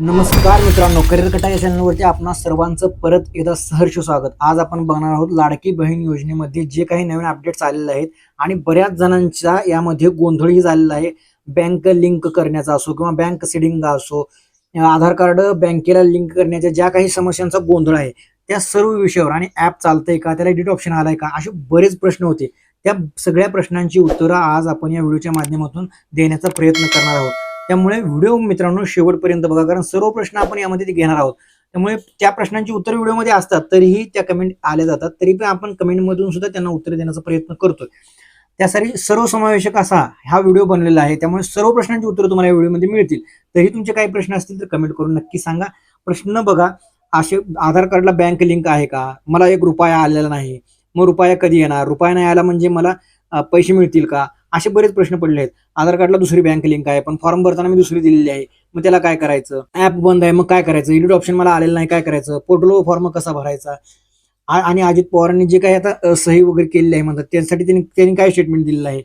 नमस्कार मित्रांनो करिअर कटा या चॅनलवरती आपणा सर्वांचं परत एकदा सहर्ष स्वागत. आज आपण बघणार आहोत लाडकी बहीण योजनेमध्ये जे काही नवीन अपडेट्स आलेले आहेत आणि बऱ्याच जणांच्या यामध्ये गोंधळही झालेला आहे. बँक लिंक करण्याचा असो किंवा बँक सिडिंग असो आधार कार्ड बँकेला लिंक करण्याच्या ज्या काही समस्यांचा गोंधळ आहे त्या सर्व विषयावर आणि ऍप चालतंय का त्याला एडिट ऑप्शन आलाय का असे बरेच प्रश्न होते. त्या सगळ्या प्रश्नांची उत्तरं आज आपण या व्हिडिओच्या माध्यमातून देण्याचा प्रयत्न करणार आहोत. त्यामुळे व्हिडिओ मित्रांनो शेवटपर्यंत बघा कारण सर्व प्रश्न आपण यामध्ये ते घेणार आहोत. त्यामुळे त्या प्रश्नांची उत्तर व्हिडिओमध्ये असतात तरीही त्या कमेंट आल्या जातात. तरी पण आपण कमेंटमधून सुद्धा त्यांना उत्तर देण्याचा प्रयत्न करतोय. त्यासाठी सर्वसमावेशक असा हा व्हिडिओ बनलेला आहे. त्यामुळे सर्व प्रश्नांची उत्तरं तुम्हाला या व्हिडिओमध्ये मिळतील. तरी तुमचे काही प्रश्न असतील तर कमेंट करून नक्की सांगा. प्रश्न बघा असे आधार कार्डला बँक लिंक आहे का? मला एक रुपया आलेला नाही. मग रुपया कधी येणार? रुपया नाही आला म्हणजे मला पैसे मिळतील का? असे बरेच प्रश्न पडले आहेत. आधार कार्डला दुसरी बँक लिंक आहे पण फॉर्म भरताना मी दुसरी दिलेली आहे. मग त्याला काय करायचं? ऍप बंद आहे मग काय करायचं? एडिट ऑप्शन मला आलेलं नाही काय करायचं? पोर्टल फॉर्म कसा भरायचा? आणि अजित पवारांनी जे काही आता सही वगैरे केलेली आहे म्हणतात त्यासाठी त्यांनी त्यांनी काय स्टेटमेंट दिलेलं आहे?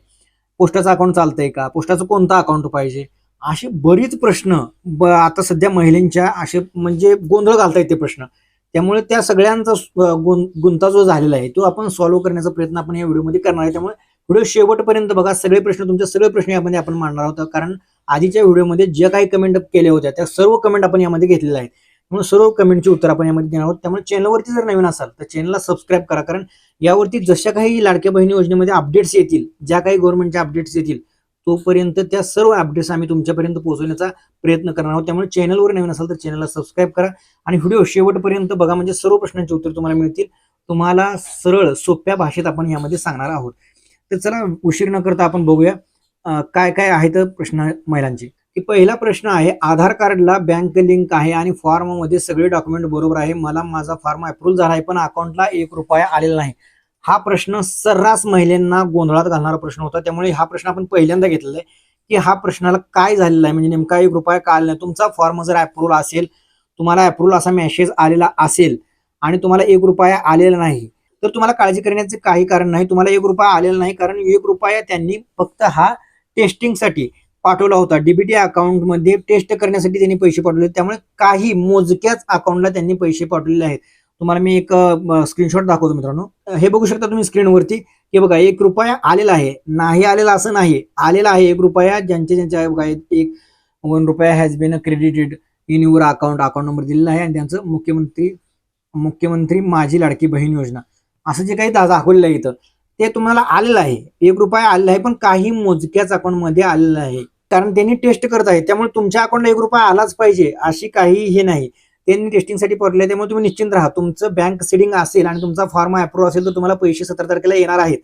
पोस्टाचं अकाउंट चालतंय का? पोस्टाचं कोणतं अकाउंट पाहिजे? असे बरेच प्रश्न ब आता सध्या महिलांच्या असे म्हणजे गोंधळ घालतायत ते प्रश्न. त्यामुळे त्या सगळ्यांचा गुं गुंता जो झालेला आहे. तो आपण सॉल्व्ह करण्याचा प्रयत्न आपण या व्हिडिओमध्ये करणार आहे. त्यामुळे व्हिडिओ शेवटपर्यंत बघा. सगळे प्रश्न तुमचे सगळे प्रश्न यामध्ये आपण मांडणार आहोत. कारण आधीच्या व्हिडिओमध्ये जे काही कमेंट केल्या होत्या त्या सर्व कमेंट आपण यामध्ये घेतलेल्या आहेत. म्हणून सर्व कमेंटची उत्तर आपण यामध्ये देणार आहोत. त्यामुळे चॅनलवरती जर नवीन असाल तर चॅनलला सबस्क्राईब करा. कारण यावरती जशा काही लाडक्या बहिणी योजनेमध्ये अपडेट्स येतील ज्या काही गव्हर्नमेंटच्या अपडेट्स येतील तोपर्यंत त्या सर्व अपडेट्स आम्ही तुमच्यापर्यंत पोहोचवण्याचा प्रयत्न करणार आहोत. त्यामुळे चॅनलवर नवीन असाल तर चॅनलला सबस्क्राईब करा. आणि व्हिडिओ शेवटपर्यंत बघा. म्हणजे सर्व प्रश्नांची उत्तर तुम्हाला मिळतील. तुम्हाला सरळ सोप्या भाषेत आपण यामध्ये सांगणार आहोत. तर चला उशीर न करता आपण बघूया काय काय आहेत प्रश्न महिलांचे. की पहिला प्रश्न आहे आधार कार्डला बँक लिंक आहे आणि फॉर्ममध्ये सगळे डॉक्युमेंट बरोबर आहे. मला माझा फॉर्म अप्रूव्ह झाला आहे पण अकाउंटला एक रुपया आलेला नाही. हा प्रश्न सर्रास महिलांना गोंधळात घालणारा प्रश्न होता. त्यामुळे हा प्रश्न आपण पहिल्यांदा घेतलेला आहे की हा प्रश्नाला काय झालेला आहे? म्हणजे नेमका एक रुपया का आला नाही? तुमचा फॉर्म जर अप्रूव्ह असेल तुम्हाला अप्रूव्हल असा मेसेज आलेला असेल आणि तुम्हाला एक रुपया आलेला नाही तर तुम्हाला काळजी करण्याचे काही कारण नाही. तुम्हाला एक रुपया आलेला नाही. कारण एक रुपया त्यांनी फक्त हा टेस्टिंगसाठी पाठवला होता. डीबीटी अकाउंटमध्ये टेस्ट करण्यासाठी त्यांनी पैसे पाठवले. त्यामुळे काही मोजक्याच अकाउंटला त्यांनी पैसे पाठवलेले आहेत. तुम्हाला मी एक स्क्रीनशॉट दाखवतो मित्रांनो. हे बघू शकता तुम्ही स्क्रीनवरती हे बघा एक रुपया आलेला आहे. नाही आलेला असं नाही. आलेला आहे एक रुपया. ज्यांचे ज्यांच्या बघा एक वन रुपया has been credited in your account account number दिलेला आहे. आणि त्यांचं मुख्यमंत्री मुख्यमंत्री माझी लाडकी बहीण योजना. असं जे काही दा- दाखवलेलं आहे इथं ते तुम्हाला आलेलं आहे. एक रुपया आलेला आहे पण काही मोजक्याच अकाउंटमध्ये आलेलं आहे. कारण त्यांनी टेस्ट करत आहे त्यामुळे तुमच्या अकाउंटला एक रुपया आलाच पाहिजे अशी काही हे नाही. त्यांनी टेस्टिंगसाठी पडले त्यामुळे तुम्ही निश्चिंत राहा. तुमचं बँक सिडिंग असेल आणि तुमचा फॉर्म अप्रूव्ह असेल तर तुम्हाला पैसे सतरा तारखेला येणार आहेत.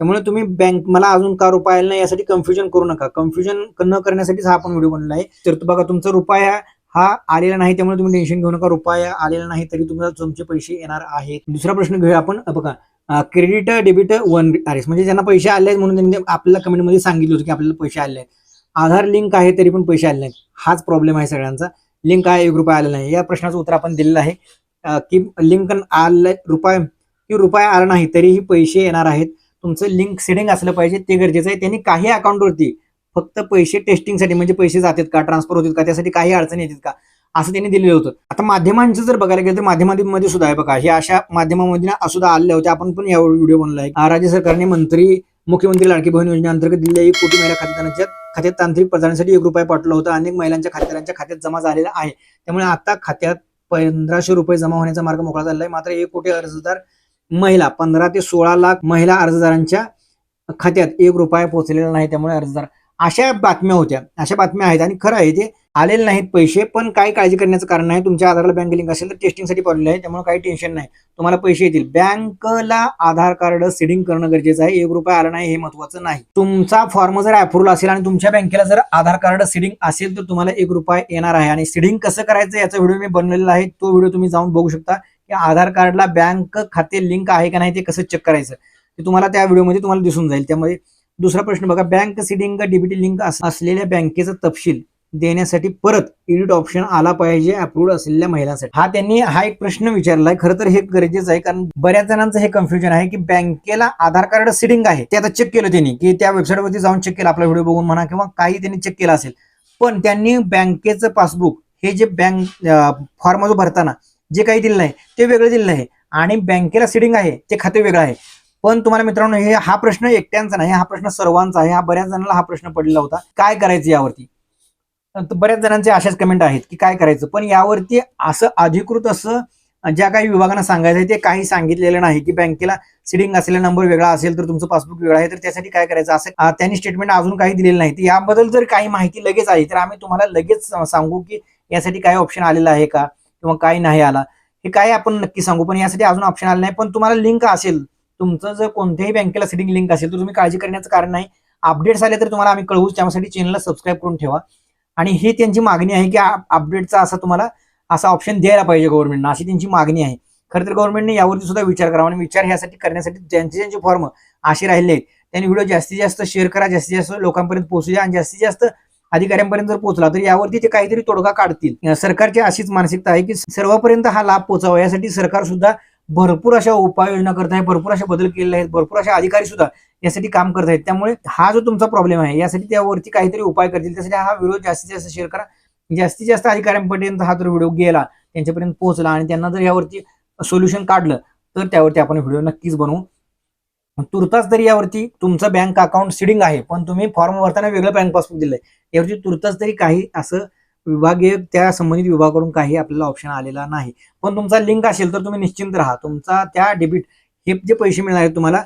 त्यामुळे तुम्ही बँक मला अजून का रुपया आला नाही यासाठी कन्फ्युजन करू नका. कन्फ्युजन न करण्यासाठीच हा आपण व्हिडिओ बनवला आहे. तर तू बघा तुमचा रुपया हा आलेला नाही त्यामुळे तुम्ही टेन्शन घेऊ नका. रुपया आलेला नाही तरी तुम्हाला तुमचे पैसे येणार आहेत. दुसरा प्रश्न घेऊया आपण. बघा क्रेडिट डेबिट वन आर म्हणजे ज्यांना पैसे आले आहेत म्हणून त्यांनी आपल्याला कमेंटमध्ये सांगितलं होतं की आपल्याला पैसे आले आहेत. आधार लिंक आहे तरी पण पैसे आले नाहीत. हाच प्रॉब्लेम आहे सगळ्यांचा. लिंक आहे एक रुपया आलेला नाही. या प्रश्नाचं उत्तर आपण दिलेलं आहे. की लिंक आलं रुपया की रुपया आला नाही तरीही पैसे येणार आहेत. तुमचं लिंक सेडिंग असलं पाहिजे. ते गरजेचं आहे. त्यांनी काही अकाउंटवरती फक्त पैसे टेस्टिंगसाठी म्हणजे पैसे जातात का ट्रान्सफर होतात का त्यासाठी काही अडचणी येतात का असं त्यांनी दिलेलं होतं. आता माध्यमांचं जर बघायला गेलं तर माध्यमांमध्ये सुद्धा आहे बघा हे अशा माध्यमामध्ये सुद्धा आलेल्या होत्या. आपण पण या व्हिडिओ बनला आहे राज्य सरकारने मंत्री मुख्यमंत्री लाडकी बहीण योजनेअंतर्गत दिलेल्या एक कोटी महिला खातेदारांच्या खात्यात तांत्रिक प्रदानासाठी एक रुपया पाठवला होता अनेक महिलांच्या खातेदारांच्या खात्यात जमा झालेला आहे. त्यामुळे आता खात्यात पंधराशे रुपये जमा होण्याचा मार्ग मोकळा झाला आहे. मात्र एक कोटी अर्जदार महिला पंधरा ते सोळा लाख महिला अर्जदारांच्या खात्यात एक रुपया पोहोचलेला नाही. त्यामुळे अर्जदार अशा बातम्या होत्या. अशा बातम्या आहेत आणि खरं आहे ते आलेले नाहीत पैसे पण काही काळजी करण्याचं कारण नाही. तुमच्या आधारला बँक लिंक असेल तर टेस्टिंगसाठी पडलेलं आहे. त्यामुळे काही टेन्शन नाही. तुम्हाला पैसे येतील. बँकला आधार कार्ड सिडिंग करणं गरजेचं आहे. एक रुपया आला नाही हे महत्वाचं नाही. तुमचा फॉर्म जर अप्रूव्हल असेल आणि तुमच्या बँकेला जर आधार कार्ड सिडिंग असेल तर तुम्हाला एक रुपया येणार आहे. आणि सिडिंग कसं करायचं याचा व्हिडिओ मी बनवलेला आहे. तो व्हिडिओ तुम्ही जाऊन बघू शकता की आधार कार्डला बँक खाते लिंक आहे का नाही ते कसं चेक करायचं. ते तुम्हाला त्या व्हिडिओमध्ये तुम्हाला दिसून जाईल. त्यामध्ये दुसरा प्रश्न बघा बँक सिडिंग डीबीटी लिंक असलेल्या बँकेचा तपशील देण्यासाठी परत एडिट ऑप्शन आला पाहिजे अप्रूव्ड असलेल्या महिलांसाठी. हा त्यांनी हा एक प्रश्न विचारलाय. खरं तर हे गरजेचं आहे कारण बऱ्याच जणांचं हे कन्फ्युजन आहे की बँकेला आधार कार्ड सिडिंग आहे. ते आता चेक केलं त्यांनी की त्या वेबसाईटवरती जाऊन चेक केलं आपला व्हिडिओ बघून म्हणा किंवा काही त्यांनी चेक केलं असेल. पण त्यांनी बँकेचं पासबुक हे जे बँक फॉर्म जो भरताना जे काही दिलेलं आहे ते वेगळं दिलेलं आहे. आणि बँकेला सिडिंग आहे ते खाते वेगळं आहे. पण तुम्हाला मित्रांनो हे हा प्रश्न एकट्यांचा नाही हा प्रश्न सर्वांचा आहे. हा बऱ्याच जणांना हा प्रश्न पडलेला होता. काय करायचं यावरती? बऱ्याच जणांचे अशाच कमेंट आहेत की काय करायचं? पण यावरती असं अधिकृत असं ज्या काही विभागांना सांगायचं आहे ते काही सांगितलेलं नाही की बँकेला सिडिंग असलेला नंबर वेगळा असेल तर तुमचं पासबुक वेगळा आहे तर त्यासाठी काय करायचं? असं त्यांनी स्टेटमेंट अजून काही दिलेलं नाही. तर याबद्दल जर काही माहिती लगेच आली तर आम्ही तुम्हाला लगेच सांगू की यासाठी काय ऑप्शन आलेला आहे का? किंवा काय नाही आला? हे काय आपण नक्की सांगू? पण यासाठी अजून ऑप्शन आलं नाही. पण तुम्हाला लिंक असेल तुमचं जर कोणत्याही बँकेला सेटिंग लिंक असेल तर तुम्ही काळजी करण्याचं कारण नाही. अपडेट्स आले तर तुम्हाला आम्ही कळवूच त्यासाठी चॅनलला सबस्क्राईब करून ठेवा. आणि ही त्यांची मागणी आहे की अपडेटचा असा तुम्हाला असा ऑप्शन द्यायला पाहिजे गव्हर्नमेंटनं अशी त्यांची मागणी आहे. खरं तर गव्हर्नमेंटने यावरती सुद्धा विचार करावा आणि विचार ह्यासाठी करण्यासाठी ज्यांचे ज्यांचे फॉर्म असे राहिले आहेत त्यांनी व्हिडिओ जास्तीत जास्त शेअर करा जास्तीत जास्त लोकांपर्यंत पोहोचू द्या आणि जास्तीत जास्त अधिकाऱ्यांपर्यंत जर पोहोचला तर यावरती ते काहीतरी तोडगा काढतील. सरकारची अशीच मानसिकता आहे की सर्वपर्यंत हा लाभ पोहोचावा. यासाठी सरकार सुद्धा भरपूर अशा उपाययोजना करत आहे भरपूर अशा बदल केलेले आहेत भरपूर अशा अधिकारी सुद्धा यासाठी काम करत आहेत. त्यामुळे हा जो तुमचा प्रॉब्लेम आहे यासाठी त्यावरती काहीतरी उपाय करतील. त्यासाठी हा व्हिडिओ जास्तीत जास्त शेअर करा. जास्तीत जास्त अधिकाऱ्यांपर्यंत हा जर व्हिडिओ गेला त्यांच्यापर्यंत पोहोचला आणि त्यांना जर यावरती सोल्युशन काढलं तर त्यावरती आपण व्हिडिओ नक्कीच बनवू. तुर्तास तरी यावरती तुमचं बँक अकाउंट सिडिंग आहे पण तुम्ही फॉर्म भरताना वेगळं बँक पासबुक दिलंय. यावरती तुर्तास तरी काही असं विभागीय त्या संबंधित विभागाकडून काही आपल्याला ऑप्शन आलेला नाही. पण तुमचा लिंक असेल तर तुम्ही निश्चिंत राहा. तुमचा त्या डेबिट हे जे पैसे मिळणार आहेत तुम्हाला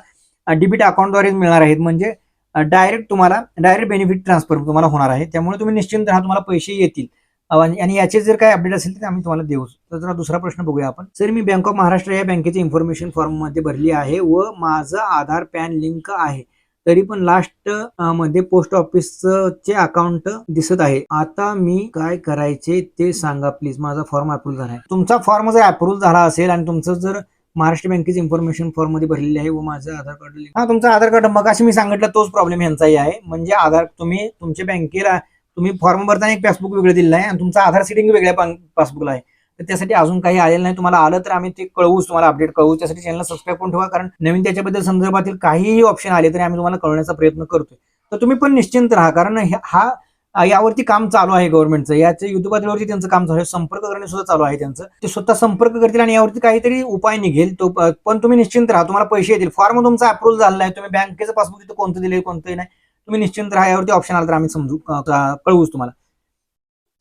डेबिट अकाउंटद्वारेच मिळणार आहेत. म्हणजे डायरेक्ट तुम्हाला डायरेक्ट बेनिफिट ट्रान्सफर तुम्हाला होणार आहे. त्यामुळे तुम्ही निश्चिंत राहा तुम्हाला पैसे येतील. आणि याचे जर काही अपडेट असेल तर आम्ही तुम्हाला देऊ. तर जरा दुसरा प्रश्न बघूया आपण. सर मी बँक ऑफ महाराष्ट्र या बँकेची इन्फॉर्मेशन फॉर्ममध्ये भरली आहे व माझं आधार पॅन लिंक आहे. तरी पण लास्टमध्ये पोस्ट ऑफिसचे अकाउंट दिसत आहे. आता मी काय करायचे ते सांगा प्लीज माझा फॉर्म अप्रूव्ह झाला आहे तुमचा फॉर्म जर अप्रूव्ह झाला असेल आणि तुमचं जर महाराष्ट्र बँकेची इन्फॉर्मेशन फॉर्ममध्ये भरलेली आहे व माझं आधार कार्ड हा तुमचा आधार कार्ड मग मी सांगितलं तोच प्रॉब्लेम यांचाही आहे. म्हणजे आधार तुम्ही तुमच्या बँकेला तुम्ही फॉर्म भरताना एक पासबुक वेगळं दिलेलं आहे आणि तुमचा आधार सिटिंग वेगळ्या पासबुकला आहे. तर त्यासाठी अजून काही आलेलं नाही. तुम्हाला आलं तर आम्ही ते कळवूच तुम्हाला अपडेट कळवू त्यासाठी चॅनलला सबस्क्राईब करून ठेवा. कारण नवीन त्याच्याबद्दल संदर्भातील काहीही ऑप्शन आले तरी आम्ही तुम्हाला कळवण्याचा प्रयत्न करतोय. तर तुम्ही पण निश्चिंत राहा. कारण हा यावरती काम चालू आहे गव्हर्नमेंटचं याच्या युद्ध पातळीवरती त्यांचं काम चालू आहे. संपर्क करणे सुद्धा चालू आहे त्यांचं. ते स्वतः संपर्क करतील आणि यावरती काहीतरी उपाय निघेल. तो पण तुम्ही निश्चिंत राहा. तुम्हाला पैसे येतील. फॉर्म तुमचा अप्रूव्ह झाला आहे तुम्ही बँकेचं पासबुक तिथं कोणतं दिले कोणतंही नाही. तुम्ही निश्चिंत राहा. यावरती ऑप्शन आला तर आम्ही समजू कळवूच तुम्हाला.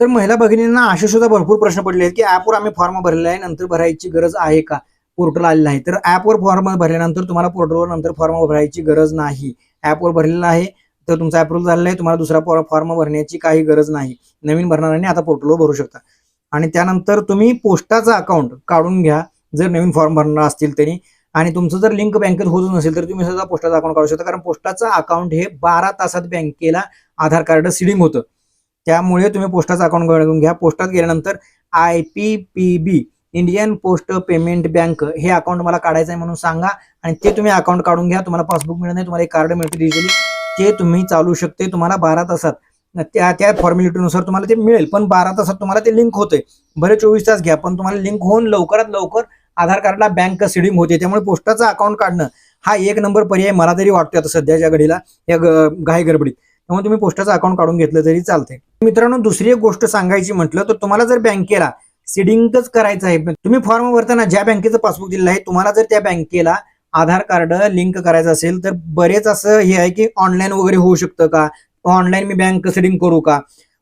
तर महिला भगिनींना असे सुद्धा भरपूर प्रश्न पडले आहेत की ऍपवर आम्ही फॉर्म भरलेला आहे नंतर भरायची गरज आहे का? पोर्टल आलेला आहे. तर ऍपवर फॉर्म भरल्यानंतर तुम्हाला पोर्टलवर नंतर फॉर्म भरायची गरज नाही. ऍपवर भरलेला आहे तर तुमचा अप्रूव्ह झालेला आहे तुम्हाला दुसरा फॉर्म भरण्याची काही गरज नाही. नवीन भरणाऱ्यांनी आता पोर्टलवर भरू शकता. आणि त्यानंतर तुम्ही पोस्टाचं अकाउंट काढून घ्या जर नवीन फॉर्म भरणार असतील तरी आणि तुमचं जर लिंक बँकेत होत नसेल तर तुम्ही सुद्धा पोस्टाचं अकाउंट काढू शकता. कारण पोस्टाचं अकाउंट हे बारा तासात बँकेला आधार कार्ड सिडिंग होतं. त्यामुळे तुम्ही पोस्टाचं अकाउंट काढून घ्या. पोस्टात गेल्यानंतर I P P B Indian post payment bank हे अकाउंट मला काढायचं आहे म्हणून सांगा आणि ते तुम्ही अकाउंट काढून घ्या. तुम्हाला पासबुक मिळत नाही तुम्हाला एक कार्ड मिळते डिजिटली ते तुम्ही चालू शकते. तुम्हाला बारा तासात. त्या त्या फॉर्मॅलिटीनुसार तुम्हाला ते मिळेल. पण बारा तासात तुम्हाला ते लिंक होते बरे चोवीस तास घ्या पण तुम्हाला लिंक होऊन लवकरात लवकर आधार कार्डला बँक सिडिंग होते. त्यामुळे पोस्टाचं अकाउंट काढणं हा एक नंबर पर्याय मला तरी वाटतोय आता सध्याच्या घडीला. या घाई गडबडीत. त्यामुळे तुम्ही पोस्टाचं अकाउंट काढून घेतलं तरी चालते मित्रांनो दुसरी एक गोष्ट सांगायची म्हटलं तर तुम्हाला जर बँकेला सिडिंगच करायचं आहे तुम्ही फॉर्म भरताना ज्या बँकेचं पासबुक दिलेलं आहे तुम्हाला जर त्या बँकेला आधार कार्ड लिंक करायचं असेल तर बरेच असं हे आहे की ऑनलाईन वगैरे होऊ शकतं का? ऑनलाईन मी बँक सिडिंग करू का?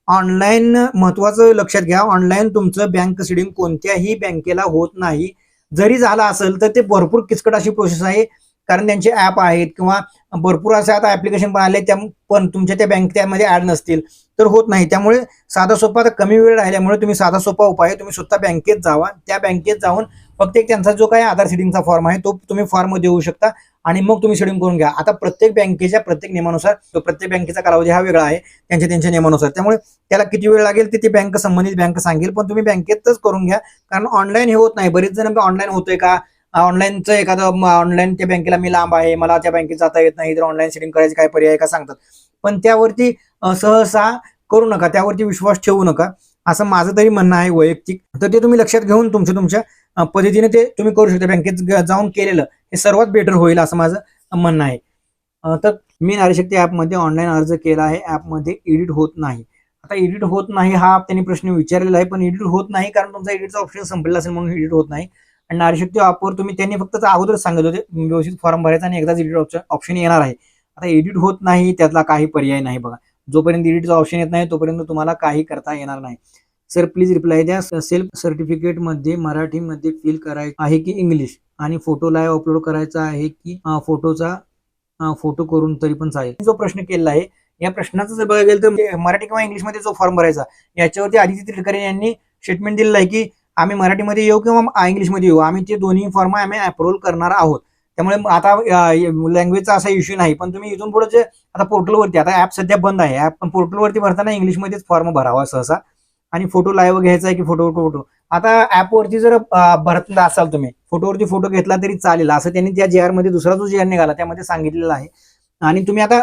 ऑनलाईन महत्वाचं लक्षात घ्या ऑनलाईन तुमचं बँक सिडिंग कोणत्याही बँकेला होत नाही. जरी झालं असेल तर ते भरपूर किचकट अशी प्रोसेस आहे. कारण त्यांचे ॲप आहेत किंवा भरपूर असे आता ऍप्लिकेशन पण आले त्या पण तुमच्या त्या बँक त्यामध्ये ऍड नसतील तर होत नाही. त्यामुळे साधा सोपा आता कमी वेळ राहिल्यामुळे तुम्ही साधा सोपा उपाय आहे, तुम्ही स्वतः बँकेत जावा. त्या बँकेत जाऊन फक्त एक त्यांचा जो काही आधार सिडिंगचा फॉर्म आहे तो तुम्ही फॉर्म देऊ शकता आणि मग तुम्ही शेडिंग करून घ्या. आता प्रत्येक बँकेच्या प्रत्येक नियमानुसार तो प्रत्येक बँकेचा कालावधी हा वेगळा आहे त्यांच्या त्यांच्या नियमानुसार. त्यामुळे त्याला किती वेळ लागेल ते ती बँक संबंधित बँक सांगेल पण तुम्ही बँकेतच करून घ्या. कारण ऑनलाईन हे होत नाही. बरेच जण ऑनलाईन होतोय का? ऑनलाईनचं एखादं ऑनलाईन त्या बँकेला मी लांब आहे मला त्या बँकेत जाता येत नाही तर ऑनलाईन सेटिंग करायचे काय पर्याय का सांगतात. पण त्यावरती सहसा करू नका त्यावरती विश्वास ठेवू नका. असं माझं तरी म्हणणं आहे वैयक्तिक. तर ते तुम्ही लक्षात घेऊन तुमच्या तुमच्या पद्धतीने ते तुम्ही करू शकता. बँकेत जाऊन केलेलं हे सर्वात बेटर होईल असं माझं म्हणणं आहे. तर मी नारीशक्ती ॲपमध्ये ऑनलाईन अर्ज केला आहे. ॲपमध्ये एडिट होत नाही. आता एडिट होत नाही हा त्यांनी प्रश्न विचारलेला आहे पण एडिट होत नाही कारण तुमचा एडिटचा ऑप्शन संपलेला असेल म्हणून एडिट होत नाही. आणि नारीशक्ती ॲपवर तुम्ही त्यांनी फक्त अगोदर सांगत होते. व्यवस्थित फॉर्म भरायचा आणि एकदाच एडिट ऑप्शन ऑप्शन येणार आहे. आता एडिट होत नाही त्यातला काही पर्याय नाही बघा. जोपर्यंत एडिटचा ऑप्शन येत नाही तोपर्यंत तुम्हाला काही करता येणार नाही. सर प्लीज रिप्लाय द्या. सेल्फ सर्टिफिकेटमध्ये मराठीमध्ये फिल करायचं आहे की इंग्लिश आणि फोटो लाईव्ह अपलोड करायचा आहे की फोटोचा फोटो करून तरी पण चालेल. जो प्रश्न केलेला आहे या प्रश्नाचं जर बघायला गेलं तर मराठी किंवा इंग्लिशमध्ये जो फॉर्म भरायचा याच्यावरती आदित्य तटकरे यांनी स्टेटमेंट दिलेलं आहे की आम्ही मराठीमध्ये येऊ किंवा इंग्लिशमध्ये येऊ. आम्ही ते दोन्ही फॉर्म आम्ही अप्रूव्ह करणार आहोत. त्यामुळे आता लँग्वेजचा असा इश्यू नाही. पण तुम्ही इथून पुढे जे आता पोर्टलवरती आता ऍप सध्या बंद आहे. ॲप पण पोर्टलवरती भरताना इंग्लिशमध्येच फॉर्म भरावा सहसा. आणि फोटो लाईव्ह घ्यायचा आहे की फोटो फोटो आता ऍपवरती जर भरतला असाल तुम्ही फोटोवरती फोटो घेतला तरी चालेल. असं त्यांनी त्या जे आरमध्ये दुसरा जो जे आर निघाला त्यामध्ये सांगितलेलं आहे. आणि तुम्ही आता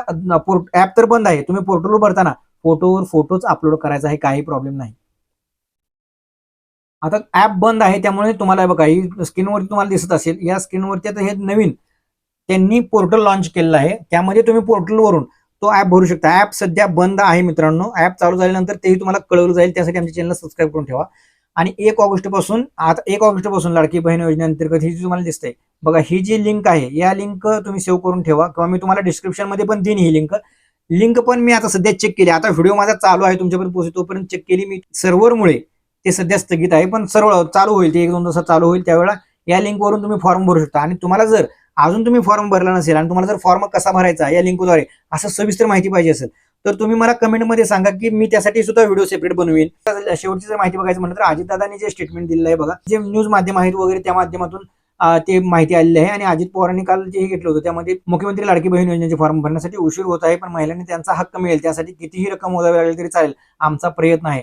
ऍप तर बंद आहे. तुम्ही पोर्टलवर भरताना फोटोवर फोटोच अपलोड करायचा आहे काही प्रॉब्लेम नाही. आता ऍप बंद आहे त्यामुळे तुम्हाला बघा ही स्क्रीनवरती तुम्हाला दिसत असेल. या स्क्रीनवरती आता हे नवीन त्यांनी पोर्टल लॉन्च केलेलं आहे. त्यामध्ये तुम्ही पोर्टलवरून तो ऍप भरू शकता. ऍप सध्या बंद आहे मित्रांनो. ऍप चालू झाल्यानंतर तेही तुम्हाला कळवलं जाईल. त्यासाठी आमच्या चॅनलला सबस्क्राईब करून ठेवा. आणि एक ऑगस्टपासून आता एक ऑगस्टपासून लाडकी बहीण योजनेअंतर्गत ही जी तुम्हाला दिसते बघा ही जी लिंक आहे या लिंक तुम्ही सेव्ह करून ठेवा. किंवा मी तुम्हाला डिस्क्रिप्शनमध्ये पण देईन ही लिंक लिंक पण मी आता सध्या चेक केली. आता व्हिडिओ माझा चालू आहे तुमच्यापर्यंत पोहोचतोपर्यंत चेक केली मी. सर्व्हरमुळे ते सध्या स्थगित आहे पण सर्व चालू होईल ते एक दोन तासात चालू होईल त्यावेळेला या लिंकवरून तुम्ही फॉर्म भरू शकता. आणि तुम्हाला जर अजून तुम्ही फॉर्म भरला नसेल आणि तुम्हाला जर फॉर्म कसा भरायचा या लिंकद्वारे असं सविस्तर माहिती पाहिजे असेल तर तुम्ही मला कमेंटमध्ये सांगा की मी त्यासाठी सुद्धा व्हिडिओ सेपरेट बनवेन. शेवटची जर माहिती बघायचं म्हटलं तर अजितदादांनी जे स्टेटमेंट दिलेलं आहे बघा जे न्यूज माध्यम आहेत वगैरे त्या माध्यमातून ते माहिती आलेली आहे. आणि अजित पवारांनी काल जे हे घेतलं होतं त्यामध्ये मुख्यमंत्री लाडकी बहीण योजनेचे फॉर्म भरण्यासाठी उशीर होत आहे पण महिलांनी त्यांचा हक्क मिळेल त्यासाठी कितीही रक्कम मोजावी लागली तरी चालेल आमचा प्रयत्न आहे.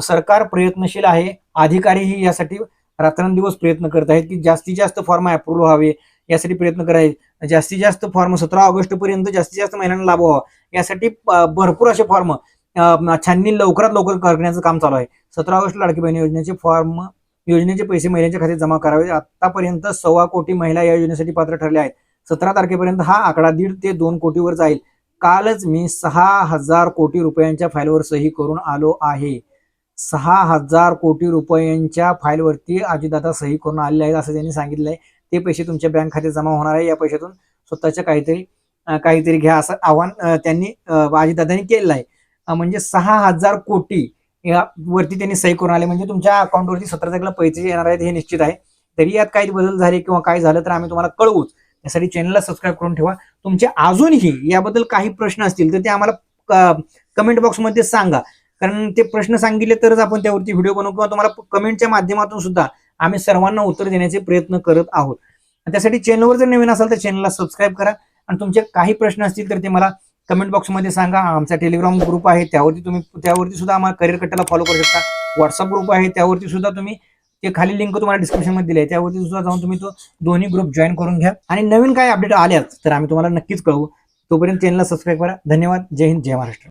सरकार प्रयत्नशील आहे. अधिकारीही यासाठी रात्रंदिवस प्रयत्न करत आहेत की जास्तीत जास्त फॉर्म अप्रूव्ह व्हावे. यासाठी प्रयत्न करायचे जास्तीत जास्त फॉर्म सतरा ऑगस्ट पर्यंत जास्तीत जास्त महिलांना लाभ व्हावा. यासाठी प- भरपूर असे फॉर्म छाननी लवकरात लवकर करण्याचं काम चालू आहे. सतरा ऑगस्ट लाडकी बहिणी योजनेचे फॉर्म योजनेचे पैसे महिलांच्या खात्यात जमा करावे. आतापर्यंत सव्वा कोटी महिला या योजनेसाठी पात्र ठरल्या आहेत. सतरा तारखेपर्यंत हा आकडा दीड ते दोन कोटीवर जाईल. कालच मी सहा हजार कोटी रुपयांच्या फाईलवर सही करून आलो आहे. सहा हजार कोटी रुपयांच्या फाईलवरती अजितदादा सही करून आलेले आहेत असं त्यांनी सांगितलं आहे ते पैसे तुमच्या बँक खात्यात जमा होणार आहे. या पैशातून स्वतःच्या काहीतरी काहीतरी घ्या असं आव्हान त्यांनी अजितदादांनी केलेलं आहे. म्हणजे सहा हजार कोटी या वरती त्यांनी सही करून आले. म्हणजे तुमच्या अकाउंटवरती सतरा तारखेला पैसे येणार आहेत हे निश्चित आहे. तरी यात काही बदल झाले किंवा काय झालं तर आम्ही तुम्हाला कळवूच. यासाठी चॅनलला सबस्क्राईब करून ठेवा. तुमचे अजूनही याबद्दल काही प्रश्न असतील तर ते आम्हाला कमेंट बॉक्समध्ये सांगा. कारण ते प्रश्न सांगितले तरच आपण त्यावरती व्हिडिओ बनवू किंवा तुम्हाला कमेंटच्या माध्यमातून सुद्धा आम्ही सर्वांना उत्तर देण्याचे प्रयत्न करत आहोत. आणि त्यासाठी चॅनलवर जर नवीन असाल तर चॅनलला सबस्क्राईब करा. आणि तुमचे काही प्रश्न असतील तर ते मला कमेंट बॉक्समध्ये सांगा. आमचा टेलिग्राम ग्रुप आहे त्यावरती तुम्ही त्यावरती सुद्धा आम्हाला करिअर कट्टाला फॉलो करू शकता. व्हॉट्सअप ग्रुप आहे त्यावरती सुद्धा तुम्ही ते खाली लिंक तुम्हाला डिस्क्रिप्शनमध्ये दिली आहे. त्यावरती सुद्धा जाऊन तुम्ही तो दोन्ही ग्रुप जॉईन करून घ्या. आणि नवीन काय अपडेट आल्याच तर आम्ही तुम्हाला नक्कीच कळवू. तोपर्यंत चॅनलला सबस्क्राईब करा. धन्यवाद. जय हिंद जय महाराष्ट्र.